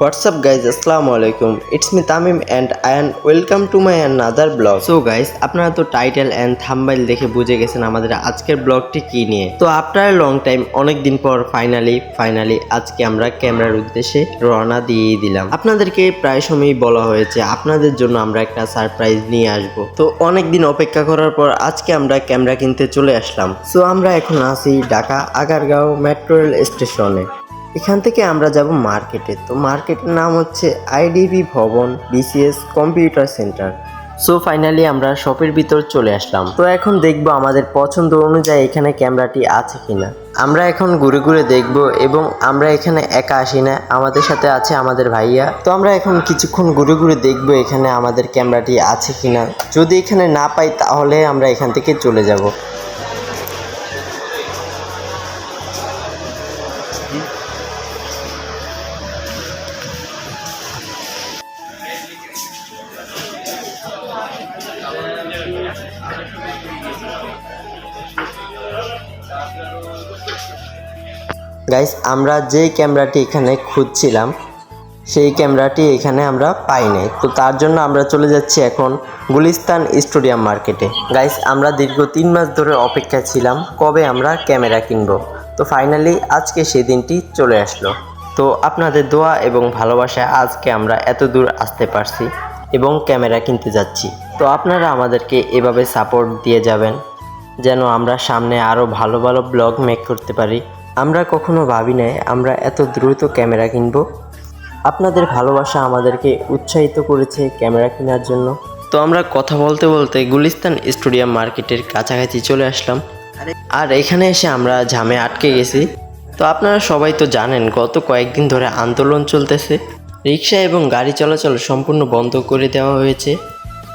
WhatsApp guys আসসালামু আলাইকুম it's me Tamim and Ayan welcome to my another blog so guys আপনারা তো title and থাম্বাইল দেখে বুঝে গেছেন আমাদের আজকের ব্লগটি কি নিয়ে। তো আফটার লং টাইম অনেক দিন পর ফাইনালি ফাইনালি আজকে আমরা ক্যামেরার উদ্দেশ্যে রওনা দিয়েই দিলাম। আপনাদেরকে প্রায় সময়ই বলা হয়েছে, আপনাদের জন্য আমরা একটা সারপ্রাইজ নিয়ে আসব। তো অনেক দিন অপেক্ষা করার পর আজকে আমরা ক্যামেরা কিনতে চলে আসলাম। সো আমরা এখন আছি ঢাকা আগারগাঁও মেট্রো রেল স্টেশনে এখান থেকে আমরা যাব মার্কেটে। তো মার্কেটের নাম হচ্ছে IDB Bhaban BCS computer centre. So finally আমরা শপের ভিতর চলে আসলাম। তো এখন দেখব আমাদের পছন্দ অনুযায়ী এখানে ক্যামেরাটি আছে কিনা। আমরা এখন ঘুরে ঘুরে দেখব এবং আমরা এখানে একা আসি না, আমাদের সাথে আছে আমাদের ভাইয়া। তো আমরা এখন কিছুক্ষণ ঘুরে ঘুরে দেখব এখানে আমাদের ক্যামেরাটি আছে কিনা। যদি এখানে না পাই তাহলে আমরা এখান থেকে চলে যাব। গাইস আমরা যেই ক্যামেরাটি এখানে খুঁজছিলাম, সেই ক্যামেরাটি এখানে আমরা পাই নাই। তো তার জন্য আমরা চলে যাচ্ছি এখন গুলিস্তান স্টেডিয়াম মার্কেটে। গাইস আমরা দীর্ঘ তিন মাস ধরে অপেক্ষা ছিলাম, কবে আমরা ক্যামেরা কিনবো? তো ফাইনালি আজকে সেই দিনটি চলে আসলো। তো আপনাদের দোয়া এবং ভালোবাসায় আজকে আমরা এত দূর আসতে পারছি এবং ক্যামেরা কিনতে যাচ্ছি। তো আপনারা আমাদেরকে এভাবে সাপোর্ট দিয়ে যাবেন, যেন আমরা সামনে আরও ভালো ভালো ব্লগ মেক করতে পারি। আমরা কখনো ভাবি নাই আমরা এত দ্রুত ক্যামেরা কিনবো। আপনাদের ভালোবাসা আমাদেরকে উৎসাহিত করেছে ক্যামেরা কেনার জন্য। তো আমরা কথা বলতে বলতে গুলিস্তান স্টুডিয়াম মার্কেটের কাছাকাছি চলে আসলাম। আর এখানে এসে আমরা ঝামে আটকে গেছি। তো আপনারা সবাই তো জানেন গত কয়েকদিন ধরে আন্দোলন চলতেছে। রিক্সা এবং গাড়ি চলাচল সম্পূর্ণ বন্ধ করে দেওয়া হয়েছে।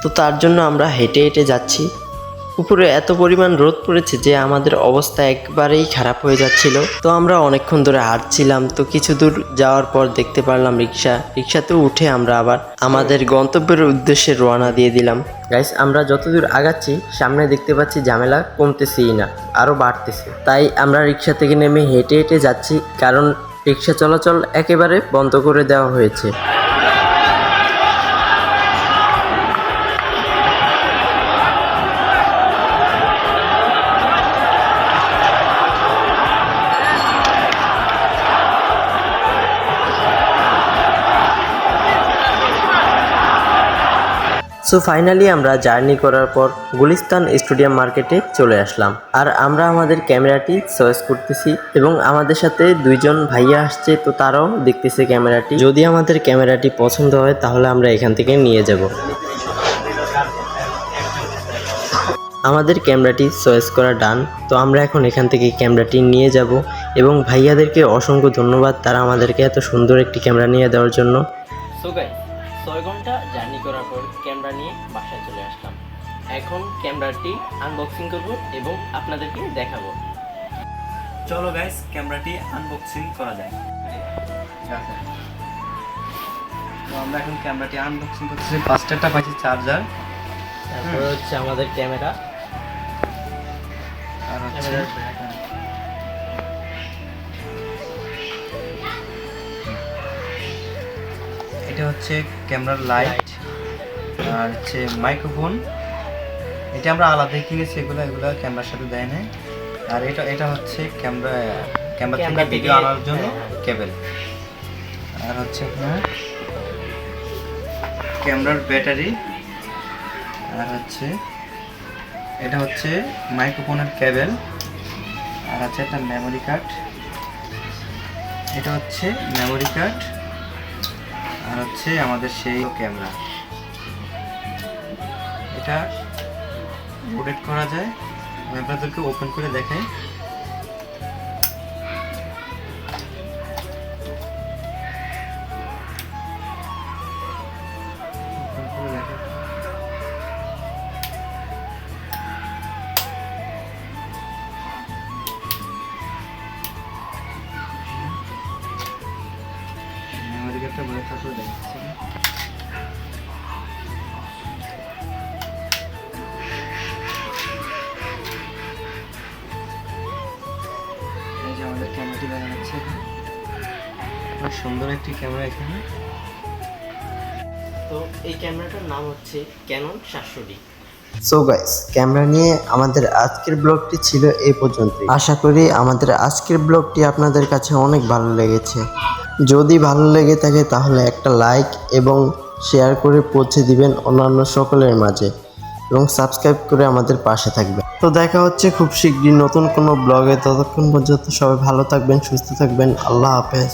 তো তার জন্য আমরা হেঁটে হেঁটে যাচ্ছি। উপরে এত পরিমাণ রোদ পড়েছে যে আমাদের অবস্থা একবারেই খারাপ হয়ে যাচ্ছিল। তো আমরা অনেকক্ষণ ধরে হাঁটছিলাম, তো কিছু দূর যাওয়ার পর দেখতে পারলাম রিক্সা। রিক্সাতে উঠে আমরা আবার আমাদের গন্তব্যের উদ্দেশ্যে রওনা দিয়ে দিলাম। গাইস আমরা যতদূর আগাচ্ছি, সামনে দেখতে পাচ্ছি ঝামেলা কমতেছেই না, আরও বাড়তেছে। তাই আমরা রিক্সা থেকে নেমে হেঁটে হেঁটে যাচ্ছি, কারণ রিক্সা চলাচল একেবারে বন্ধ করে দেওয়া হয়েছে। সো ফাইনালি আমরা জার্নি করার পর গুলিস্তান স্টেডিয়াম মার্কেটে চলে আসলাম। আর আমরা আমাদের ক্যামেরাটি চয়েস করতেছি এবং আমাদের সাথে দুইজন ভাইয়া আসছে, তো তারাও দেখতেছে ক্যামেরাটি। যদি আমাদের ক্যামেরাটি পছন্দ হয়, তাহলে আমরা এখান থেকে নিয়ে যাব। আমাদের ক্যামেরাটি চয়েস করা ডান তো আমরা এখন এখান থেকে ক্যামেরাটি নিয়ে যাব এবং ভাইয়াদেরকে অসংখ্য ধন্যবাদ। তারা আমাদেরকে এত সুন্দর একটি ক্যামেরা নিয়ে দেওয়ার জন্য। ছয় ঘণ্টা জার্নি করার পর এখন ক্যামেরাটি আনবক্সিং করব এবং আপনাদেরকে দেখাবো। চলো গাইস ক্যামেরাটি আনবক্সিং করা যায় তো আমরা এখন ক্যামেরাটি আনবক্সিং করতেছি। ফার্স্ট একটা পাইছি চার্জার তারপরে হচ্ছে আমাদের ক্যামেরা। আর হচ্ছে এটা হচ্ছে ক্যামেরার লাইট আর হচ্ছে মাইক্রোফোন এটা আমরা আলাদাই কিনেছি এগুলো এগুলো ক্যামেরার সাথে দেয় না আর এটা এটা হচ্ছে ক্যামেরা ক্যামেরা থেকে ভিডিও আনার জন্য হ্যাঁ, হ্যাঁ। কেবল আর হচ্ছে আপনার ক্যামেরার ব্যাটারি। আর হচ্ছে এটা হচ্ছে মাইক্রোফোনের কেবল আর আছে একটা মেমোরি কার্ড এটা হচ্ছে মেমোরি কার্ড আর হচ্ছে আমাদের সেই ক্যামেরা। এটা রোটেট করা যায়। আমি আপনাদেরকে ওপেন করে দেখাই। অনেক সুন্দর একটি ক্যামেরা এখানে। তো এই ক্যামেরাটার নাম হচ্ছে ক্যানন সাতশো ডি সো গাইস ক্যামেরা নিয়ে আমাদের আজকের ব্লগটি ছিল এই পর্যন্ত আশা করি আমাদের আজকের ব্লগটি আপনাদের কাছে অনেক ভালো লেগেছে। যদি ভালো লেগে থাকে তাহলে একটা লাইক এবং শেয়ার করে পৌঁছে দিবেন অন্যান্য সকলের মাঝে এবং সাবস্ক্রাইব করে আমাদের পাশে থাকবেন। তো দেখা হচ্ছে খুব শীঘ্রই নতুন কোনো ব্লগে ততক্ষণ পর্যন্ত সবাই ভালো থাকবেন, সুস্থ থাকবেন। আল্লাহ হাফেজ।